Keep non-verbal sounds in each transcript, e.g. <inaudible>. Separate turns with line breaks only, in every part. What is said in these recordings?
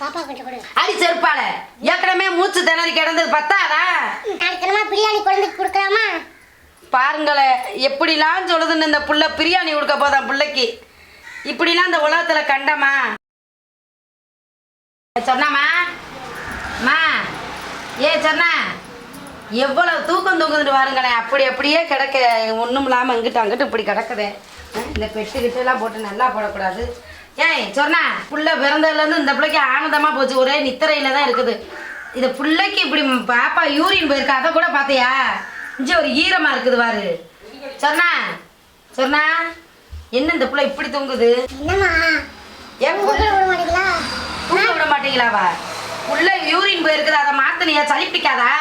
பாப்பா கொஞ்சம் கொடு
அடி செருப்பால. ஏற்கனவே மூச்சு திணறி கிடந்தது பத்தாதா?
அடுத்தனமா பிரியாணி குழந்தைக்கு கொடுக்கலாமா?
பாருங்களேன் எப்படிலாம் சொல்லுதுன்னு இந்த புள்ள பிரியாணி கொடுக்க போதான் பிள்ளைக்கு. இப்படிலாம் இந்த உலகத்துல கண்டமா சொன்னாமா மா ஏ சொன்னா. எவ்வளவு தூக்கம் தூக்குதுட்டு பாருங்களேன். அப்படி அப்படியே கிடக்க ஒன்றும் இல்லாமல் இங்கிட்டு அங்கிட்டு இப்படி கிடக்குதே. இந்த பெட்டு கிட்டெல்லாம் போட்டு நல்லா போடக்கூடாது. ஏய் சொன்னா புள்ள பிறந்ததுலேருந்து இந்த பிள்ளைக்கு ஆனந்தமாக போச்சு. ஒரே நித்திரையில தான் இருக்குது. இந்த பிள்ளைக்கு இப்படி பாப்பா யூரின் போயிருக்கு? அதை கூட பார்த்தியா? இஞ்சி ஒரு ஈரமாக இருக்குது பாரு. சொன்னா சொன்னா என்ன இந்த பிள்ளை இப்படி தூங்குது?
கூட விட
மாட்டீங்களாவா உள்ள யூரின் போயிருக்குது? அதை மாத்தனியா? சளி பிடிக்காதா?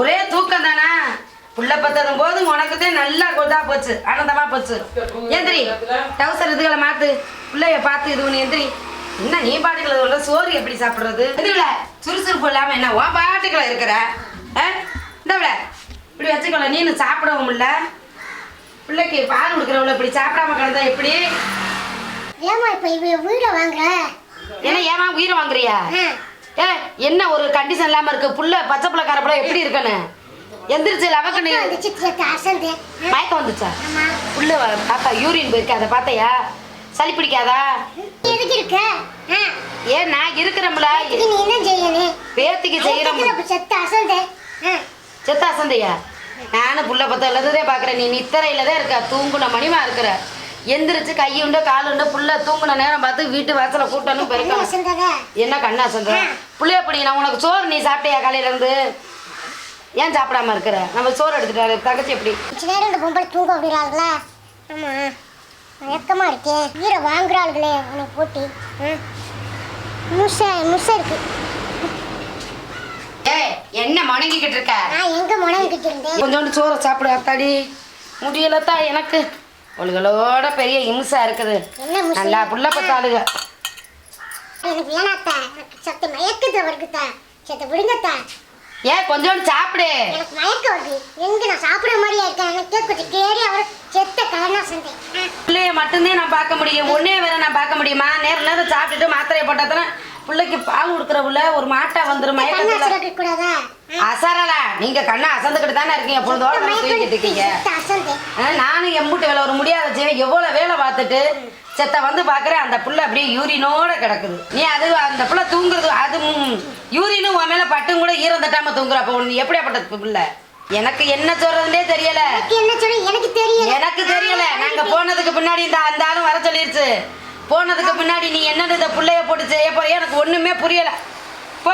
ஒரே தூக்கம் தானா புள்ள பத்ததும் போது உனக்கு தான் நல்லா கொதா போச்சு ஆனந்தமா போச்சு. எந்திரி டவுசர் இதுகளை மாத்து. பிள்ளைய பார்த்து இது ஒன்று எந்திரி. என்ன நீ பாட்டுக்களை சொல்ற? சோறு எப்படி சாப்பிடுறது? எதிரில சுறுசுறுப்பு இல்லாம என்ன உன் பாட்டுக்களை இருக்கிற? ஆ? இந்தவிட இப்படி வச்சுக்கல நீனு சாப்பிடவும் இல்ல. பிள்ளைக்கு பால் கொடுக்குறவள இப்படி சாப்பிடாம கிடந்தா எப்படி?
ஏமா இப்ப இவ வீட வாங்குற?
ஏன்னா ஏமா உயிரை வாங்குறியா? ஏ என்ன ஒரு கண்டிஷன் இல்லாம இருக்கு? புள்ள பச்சை புள்ள கரப்புல எப்படி இருக்குன்னு எந்திரிச்சு
சித்திரத்தை அசந்து
மயக்கம் வந்துச்சா? வ- பாப்பா யூரின் போயிருக்கு. அதை பார்த்தையா? சளி பிடிக்காதா?
நீ எதுக்கு இருக்க?
ஏன் நான் இருக்கிறோம்ல
இதுக்கு நீ என்ன செய்யணும்?
பேத்திக்கு செய்யறோம்.
செத்த அசந்து.
செத்தா சந்தையா நானும் புள்ள பத்த எழுததே பாக்குறேன் நீ நித்தரையில தான் இருக்க. தூங்குன மணிமா இருக்கிற. எந்திரிச்சு கை உண்டு கால் உண்டு புள்ள தூங்குன நேரம் பார்த்து வீட்டு வாசல கூட்டணும்
என்ன
பெருக்கணும் என்ன கண்ணா சந்திர புள்ளைய படி நான் உனக்கு சோறு நீ சாப்பிட்டியா காலையில இருந்து? ஏன் சாப்பிடாம இருக்கிற? நம்ம சோறு எடுத்துட்டாரு தங்கச்சி எப்படி?
கொஞ்ச நேரம் இந்த பொம்பளை தூங்க விடுறாங்களா ஆமா. மயக்கமா இருக்கே வீர வாங்குறாளுகளே உனக்கு போட்டி. முச முச இருக்கு.
ஏய் என்ன முணங்கிக்கிட்டு இருக்க?
நான் எங்க முடங்கிட்டு இருந்தேன்
கொஞ்சோண்டு சோறை சாப்பிடு அத்தாடி. முடியலத்தா எனக்கு. அவளுகளோட பெரிய இம்சா இருக்குது.
என்ன?
நல்லா புள்ள பத்தாளுக.
எனக்கு எனக்கு சத்து மயக்கத்தை வருகுத்தா சத்த விடுங்கத்தா
ஏன் கொஞ்சோண்டு சாப்பிடு.
எனக்கு மயக்கம் வருது எங்க நான் சாப்பிடுற மாதிரியா இருக்கேன்? எனக்கு கொஞ்சம் கேரி அவர் செத்த கலனா சந்தை
பிள்ளைய மட்டும்தான் நான் பார்க்க முடியும். ஒன்னே வேற நான் பார்க்க முடியுமா? நேரம் நேரம் சாப்பிட்டுட்டு மாத்திரையை போட்டாதானே பிள்ளைக்கு பால் கொடுக்குற புள்ள ஒரு மாட்டா வந்துரும்? மயக்கத்துல
கூடாதா?
அசரலா. நீங்க கண்ணை அசந்துக்கிட்டு தானே இருக்கீங்க. பொழுதோட தூக்கிட்டு இருக்கீங்க. நானும் எம்புட்டு வேலை ஒரு முடியாத செய்வேன் எவ்வளோ வேலை பார்த்துட்டு செத்த வந்து பார்க்குறேன். அந்த புள்ள அப்படியே யூரினோட கிடக்குது. நீ அது அந்த புள்ள தூங்குறது அது ம், யூரினும் உன் மேலே பட்டும் கூட ஈரம் தட்டாம தூங்குற அப்போ நீ எப்படியாப்பட்ட புள்ள? எனக்கு என்ன சொல்றதுன்னே தெரியல.
என்ன சொல்ல? எனக்கு தெரியல.
எனக்கு தெரியல. நாங்க போனதுக்கு பின்னாடி இந்த அந்த ஆளும் வர சொல்லிருச்சு. போனதுக்கு பின்னாடி நீ என்னது இந்த புள்ளைய போட்டு செய்ய போறிய எனக்கு ஒண்ணுமே புரியல. போ.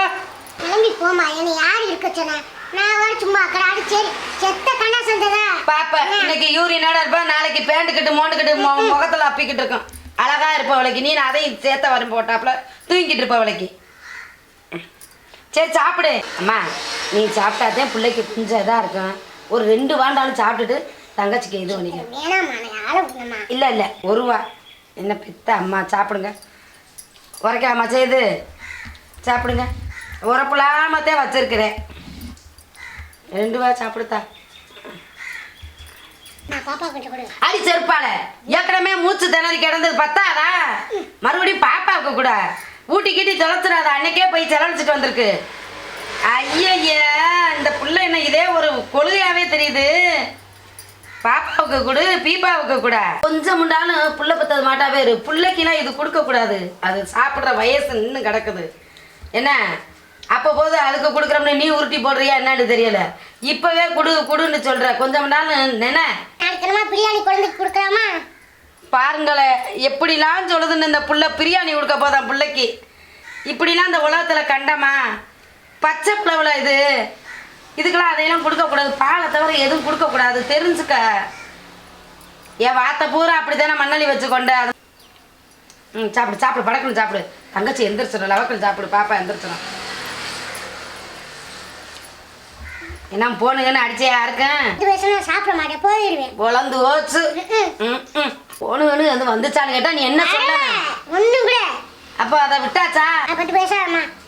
கிளம்பி போமா என்னை யார் இருக்க சொன்னா? நான் வர சும்மா அக்கடாடி சரி. செத்த கண்ணா சந்ததா?
பாப்ப இன்னைக்கு யூரினோட இருப்பா? நாளைக்கு பேண்டுக்கிட்டு மோண்டுக்கிட்டு மு- <laughs> முகத்துல அப்பிக்கிட்டு இருக்கும். அழகா இருப்ப அவளைக்கு. நீ அதையும் சேர்த்த வரும் போட்டாப்புல. தூங்கிட்டு இருப்ப அவளைக்கு. சரி சாப்பிடு. அம்மா நீ சாப்பிட்டாதான் பிள்ளைக்கு கொஞ்சம் இதாக இருக்கும். ஒரு ரெண்டு வாண்டாலும் சாப்பிட்டுட்டு தங்கச்சிக்கு இது பண்ணிக்க. இல்லை இல்லை ஒரு வா. என்ன பித்த அம்மா சாப்பிடுங்க. உரைக்காம செய்து? சாப்பிடுங்க. உரப்பில்லாமத்தே வச்சிருக்கிறேன். ரெண்டு வா சாப்பிடுத்தா அடி செருப்பால. ஏற்கனவே மூச்சு திணறி கிடந்தது பத்தாதா? மறுபடியும் பாப்பாவுக்கு கூட. ஊட்டி கீட்டி தொலைச்சிடாத. அன்னைக்கே போய் செலவழிச்சிட்டு வந்திருக்கு. ஐயய்யா இந்த புள்ள என்ன இதே ஒரு கொள்கையாவே தெரியுது. பாப்பாவுக்கு கொடு பீப்பாவுக்கு கூட. கொஞ்சம் முண்டாலும் புள்ள பத்தது மாட்டாவே இரு. புள்ளைக்கெல்லாம் இது கொடுக்க கூடாது. அது சாப்பிட்ற வயசு இன்னும் கிடக்குது. என்ன? அப்போ போது அதுக்கு கொடுக்குறோம்னு நீ உருட்டி போடுறியா? என்னன்னு தெரியல. இப்பவே குடு குடுன்னு சொல்ற. கொஞ்சம் முண்டாலும் என்ன?
பிரியாணி குழந்தைக்கு கொடுக்கலாமா?
பாருங்களேன் எப்படிலாம் சொல்லுதுன்னு இந்த புள்ள பிரியாணி கொடுக்க போதான் பிள்ளைக்கு. இப்படிலாம் இந்த உலகத்தில் கண்டமா? பச்சை பிளவில் இது. இதுக்கெல்லாம் அதையெல்லாம் கொடுக்கக்கூடாது. பாலை தவிர எதுவும் கொடுக்கக்கூடாது. தெரிஞ்சுக்க. என் வார்த்தை பூரா அப்படி தானே மண்ணலி வச்சு கொண்டு அது ம் சாப்பிடு சாப்பிடு படக்குன்னு சாப்பிடு. தங்கச்சி எந்திரிச்சிடும். லவக்கல் சாப்பிடு பாப்பா எந்திரிச்சிடும். என்ன போனுங்கன்னு அடிச்சே யாருக்கேன்
சாப்பிட மாட்டேன். போயிடுவேன்.
பொழந்து ஓச்சு. ம், ம். போனுங்கன்னு வந்து வந்துச்சான்னு கேட்டா நீ என்ன சொல்ல
கூட.
அப்போ அதை விட்டாச்சா?
பத்து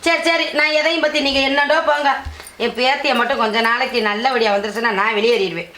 சரி சரி. நான் எதையும் பற்றி நீங்கள் என்னடோ போங்க. என் பேத்தியை மட்டும் கொஞ்ச நாளைக்கு நல்லபடியாக வந்துருச்சுன்னா நான் வெளியேறிடுவேன்.